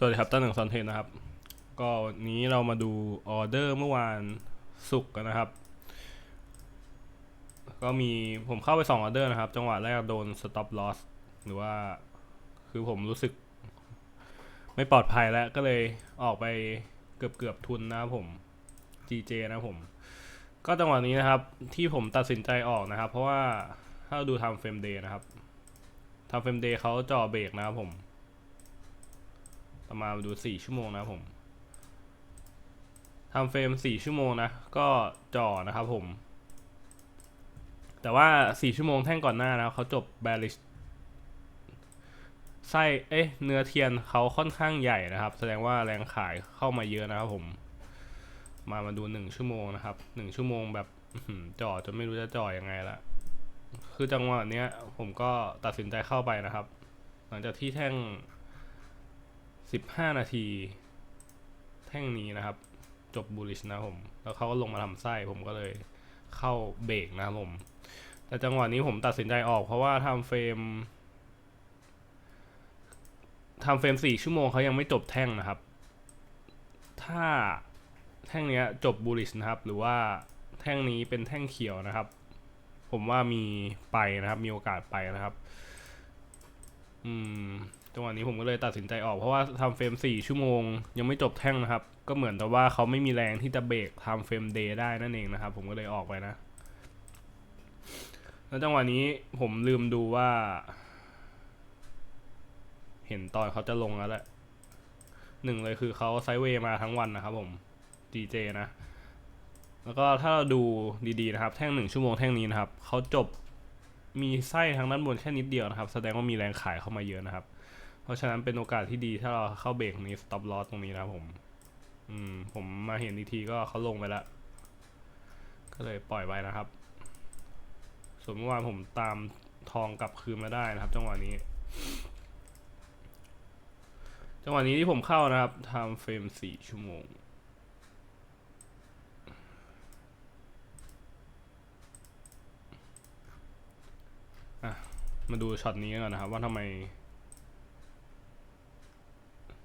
สวัสดีครับต้นหนึ่งซอนเทนนะครับ ก็วันนี้เรามาดูออเดอร์เมื่อวานศุกร์กันนะครับ ก็มีผมเข้าไปสองออเดอร์นะครับ จังหวะแรกโดน stop loss หรือว่าคือผมรู้สึก ไม่ปลอดภัยแล้วก็เลยออกไปเกือบเกือบทุนนะครับผม GJ นะผม ก็จังหวะนี้นะครับ ที่ผมตัดสินใจออกนะครับ เพราะว่าถ้าดูทำเฟรมเดย์นะครับทำเฟรมเดย์เขาจ่อเบรกนะครับผม ประมาณดูสี่ชั่วโมงนะผมทำเฟรมสี่ชั่วโมงนะ ก็จ่อนะครับผม แต่ว่าสี่ชั่วโมงแท่งก่อนหน้านะเขาจบ bearish ไส้เอ๊ะเนื้อเทียนเขาค่อนข้างใหญ่นะครับ แสดงว่าแรงขายเข้ามาเยอะนะครับผม มามาดูหนึ่งชั่วโมงนะครับหนึ่งชั่วโมงแบบจ่อจนไม่รู้จะจ่อยังไงละคือจังหวะเนี้ยผมก็ตัดสินใจเข้าไปนะครับ หลังจากที่แท่ง สิบห้านาที แท่งนี้นะครับ จบบูลิชนะผม แล้วเขาก็ลงมาทำไส้ผมก็เลยเข้าเบรกนะครับผม แต่จังหวะนี้ผมตัดสินใจออกเพราะว่าทำเฟรมทำเฟรมสี่ชั่วโมงเขายังไม่จบแท่งนะครับ ถ้าแท่งนี้จบบูลิชนะครับ หรือว่าแท่งนี้เป็นแท่งเขียวนะครับ ผมว่ามีไปนะครับ มีโอกาสไปนะครับ อืมจังหวะนี้ผมก็เลยตัดสินใจออกเพราะว่าทำเฟรมสี่ชั่วโมง ยังไม่จบแท่งนะครับ ก็เหมือนแต่ว่าเขาไม่มีแรงที่จะเบรกทำเฟรมเดย์ได้นั่นเองนะครับ ผมก็เลยออกไปนะ แล้วจังหวะนี้ผมลืมดูว่า เห็นตอนเขาจะลงแล้วแหละหนึ่งเลยคือเขาไซเวย์มาทั้งวันนะครับผม DJ นะ แล้วก็ถ้าเราดูดีๆนะครับ แท่งหนึ่งชั่วโมงแท่งนี้นะครับเขาจบ มีไส้ทางด้านบนแค่นิดเดียวนะครับ แสดงว่ามีแรงขายเข้ามาเยอะนะครับ เพราะฉะนั้นเป็นโอกาสที่ดีถ้าเราเข้าเบรกนี้ stop loss ตรงนี้นะผม อืม ผมมาเห็นอีกทีก็เขาลงไปแล้ว ก็เลยปล่อยไว้นะครับ ส่วนเมื่อวานผมตามทองกลับคืนมาได้นะครับ จังหวะนี้ จังหวะนี้ที่ผมเข้านะครับทำเฟรมสี่ชั่วโมง อะ มาดูช็อตนี้ก่อนนะครับ ว่าทำไม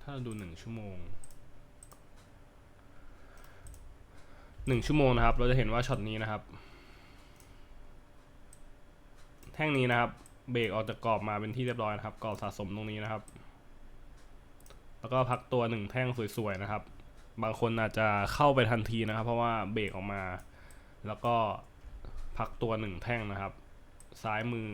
ถ้าเราดูหนึ่งชั่วโมงหนึ่งชั่วโมงนะครับ เราจะเห็นว่าช็อตนี้นะครับ แท่งนี้นะครับ เบรกออกจากกรอบมาเป็นที่เรียบร้อยนะครับ กรอบสะสมตรงนี้นะครับ แล้วก็พักตัวหนึ่งแท่งสวยๆนะครับ บางคนอาจจะเข้าไปทันทีนะครับ เพราะว่าเบรกออกมา แล้วก็พักตัวหนึ่งแท่งนะครับ ซ้ายมือ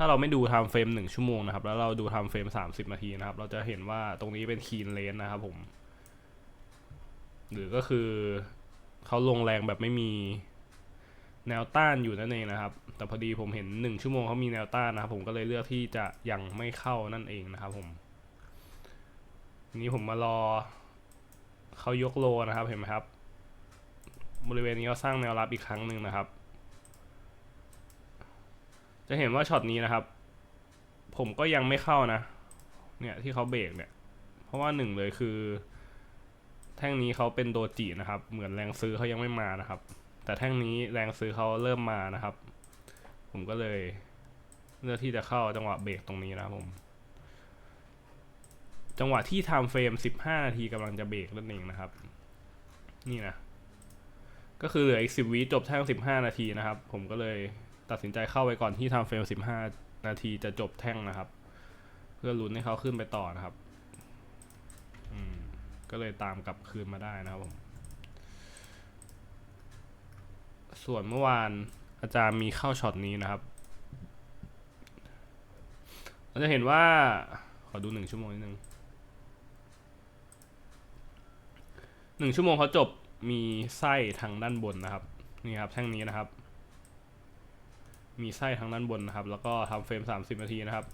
ถ้าเราไม่ดูไทม์เฟรมหนึ่งชั่วโมงนะครับ แล้วเราดูไทม์เฟรมสามสิบนาทีนะครับ เราจะเห็นว่าตรงนี้เป็นคีนเลนนะครับผม หรือก็คือเขาลงแรงแบบไม่มีแนวต้านอยู่นั่นเองนะครับ แต่พอดีผมเห็นหนึ่งชั่วโมงเขามีแนวต้านนะครับ ผมก็เลยเลือกที่จะยังไม่เข้านั่นเองนะครับผมนี้ผมมารอเขายกโลนะครับเห็นไหมครับ บริเวณนี้เขาสร้างแนวรับอีกครั้งหนึ่งนะครับ จะเห็นว่าช็อตนี้นะครับ ผมก็ยังไม่เข้านะ เนี่ยที่เขาเบรกเนี่ย เพราะว่าหนึ่งเลยคือ แท่งนี้เขาเป็นโดจินะครับ เหมือนแรงซื้อเขายังไม่มานะครับ แต่แท่งนี้แรงซื้อเขาเริ่มมานะครับ ผมก็เลยเลือกที่จะเข้าจังหวะเบรกตรงนี้นะครับผม จังหวะที่ไทม์เฟรม 15 นาทีกำลังจะเบรกนั่นเองนะครับ นี่นะ ก็คือเหลืออีก 10วิจบแท่ง 15 นาทีนะครับ ผมก็เลย ตัดสินใจเข้าไปก่อนที่ทม์เฟรม15 นาทีจะจบแท่งนะครับ เพื่อลุ้นให้เขาขึ้นไปต่อนะครับอืมก็เลยตามกลับคืนมาได้นะครับผมส่วนเมื่อวานอาจารย์มีเข้าช็อตนี้นะครับเราจะเห็นว่า ขอดูหนึ่งชั่วโมงนิดนึงหนึ่งชั่วโมงเขาจบมีไส้ทางด้านบนนะครับ นี่ครับแท่งนี้นะครับ มีไส้ทางด้านบนนะครับ แล้วก็ทำเฟรม 30 นาทีนะครับ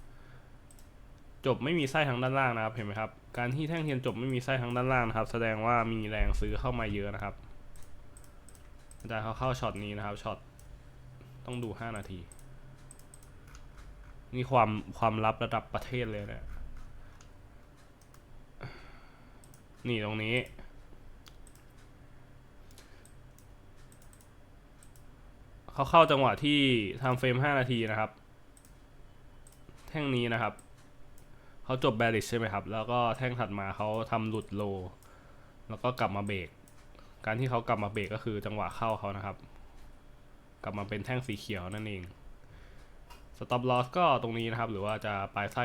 จบไม่มีไส้ทางด้านล่างนะครับ เห็นไหมครับ การที่แท่งเทียนจบไม่มีไส้ทางด้านล่างนะครับ แสดงว่ามีแรงซื้อเข้ามาเยอะนะครับอาจารย์เขาเข้าช็อตนี้นะครับช็อตต้องดู 5 นาที นี่ความความลับระดับประเทศเลยเนะี่ยนี่ตรงนี้ เขาเข้าจังหวะที่ทำเฟรม 5 นาทีนะครับ แท่งนี้นะครับ เขาจบแบริชใช่ไหมครับ แล้วก็แท่งถัดมาเขาทำหลุดโล แล้วก็กลับมาเบรก การที่เขากลับมาเบรกก็คือจังหวะเข้าเขานะครับ กลับมาเป็นแท่งสีเขียวนั่นเองสต็อปลอสก็ตรงนี้นะครับ หรือว่าจะปลายไส้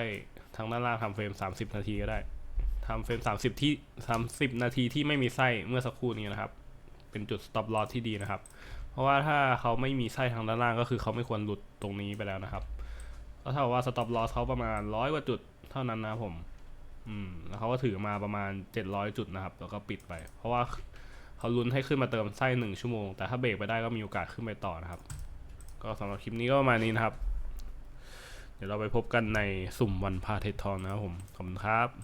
ทางด้านล่างทำเฟรม 30 นาทีก็ได้ทำเฟรม 30 ที่ 30 นาทีที่ไม่มีไส้เมื่อสักครู่นี้นะครับ เป็นจุด stop loss ที่ดีนะครับ ราะว่าถ้าเขาไม่มีไส้ทางด้านล่างก็คือเขาไม่ควรหลุดตรงนี้ไปแล้วนะครับก็เท่ากับว่า stop loss เขาประมาณร้อยกว่าจุดเท่านั้นนะผม อืม แล้วเขาก็ถือมาประมาณ 700 จุดนะครับ แล้วก็ปิดไป เพราะว่าเขาลุ้นให้ขึ้นมาเติมไส้หนึ่งชั่วโมง แต่ถ้าเบรกไปได้ก็มีโอกาสขึ้นไปต่อนะครับ ก็สำหรับคลิปนี้ก็ประมาณนี้นะครับ เดี๋ยวเราไปพบกันในสุ่มวันพาเทศทองนะครับผม ขอบคุณครับ